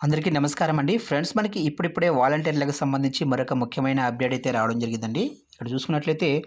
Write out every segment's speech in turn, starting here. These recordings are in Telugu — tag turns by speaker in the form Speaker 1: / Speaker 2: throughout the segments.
Speaker 1: అందరికీ నమస్కారం అండి. ఫ్రెండ్స్ మనకి ఇప్పుడిప్పుడే వాలంటీర్లకు సంబంధించి మరొక ముఖ్యమైన అప్డేట్ అయితే రావడం జరిగిందండి. ఇక్కడ చూసుకున్నట్లయితే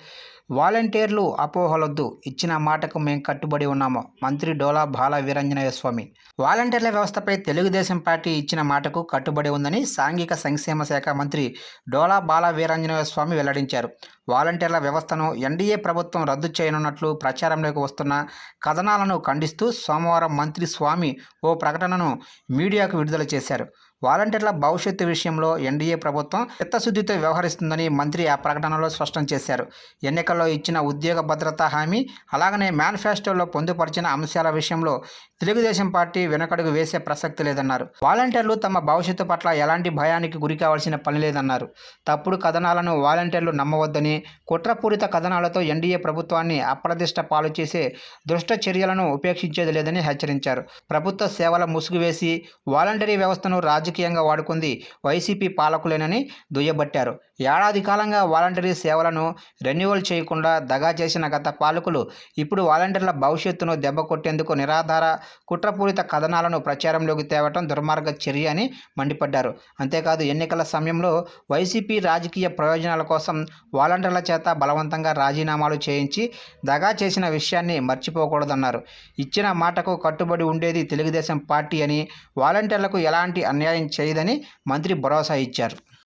Speaker 1: వాలంటీర్లు అపోహలొద్దు. ఇచ్చిన మాటకు మేము కట్టుబడి ఉన్నాము. మంత్రి డోలా బాల వీరంజనేయ స్వామి. వాలంటీర్ల వ్యవస్థపై తెలుగుదేశం పార్టీ ఇచ్చిన మాటకు కట్టుబడి ఉందని సాంఘిక సంక్షేమ శాఖ మంత్రి డోలా బాల వీరంజనేయ స్వామి వెల్లడించారు. వాలంటీర్ల వ్యవస్థను ఎన్డీఏ ప్రభుత్వం రద్దు చేయనున్నట్లు ప్రచారంలోకి వస్తున్న కథనాలను ఖండిస్తూ సోమవారం మంత్రి స్వామి ఓ ప్రకటనను మీడియాకు విడుదల చేశారు. వాలంటీర్ల భవిష్యత్తు విషయంలో ఎన్డీఏ ప్రభుత్వం చిత్తశుద్ధితో వ్యవహరిస్తుందని మంత్రి ఆ ప్రకటనలో స్పష్టం చేశారు. ఎన్నికల్లో ఇచ్చిన ఉద్యోగ భద్రతా హామీ అలాగనే మేనిఫెస్టోలో పొందుపరిచిన అంశాల విషయంలో తెలుగుదేశం పార్టీ వెనకడుగు వేసే ప్రసక్తి లేదన్నారు. వాలంటీర్లు తమ భవిష్యత్తు పట్ల ఎలాంటి భయానికి గురి కావాల్సిన పని లేదన్నారు. తప్పుడు కథనాలను వాలంటీర్లు నమ్మవద్దని కుట్రపూరిత కథనాలతో ఎన్డీఏ ప్రభుత్వాన్ని అప్రదిష్ట పాలు చేసే దుష్ట చర్యలను ఉపేక్షించేది లేదని హెచ్చరించారు. ప్రభుత్వ సేవల ముసుగు వేసి వాలంటరీ వ్యవస్థను రాజకీయంగా వాడుకుంది. వైసీపీ పాలకులేనని దుయ్యబట్టారు. ఏడాది కాలంగా వాలంటరీ సేవలను రెన్యువల్ చేయకుండా దగా చేసిన గత పాలకులు ఇప్పుడు వాలంటీర్ల భవిష్యత్తును దెబ్బ కొట్టేందుకు నిరాధార కుట్రపూరిత కథనాలను ప్రచారంలోకి తేవటం దుర్మార్గ చర్య అని మండిపడ్డారు. అంతేకాదు ఎన్నికల సమయంలో వైసీపీ రాజకీయ ప్రయోజనాల కోసం వాలంటీర్ల చేత బలవంతంగా రాజీనామాలు చేయించి దగా చేసిన విషయాన్ని మర్చిపోకూడదన్నారు. ఇచ్చిన మాటకు కట్టుబడి ఉండేది తెలుగుదేశం పార్టీ అని వాలంటీర్లకు ఎలాంటి అన్యాయం చేయదని మంత్రి భరోసా ఇచ్చారు.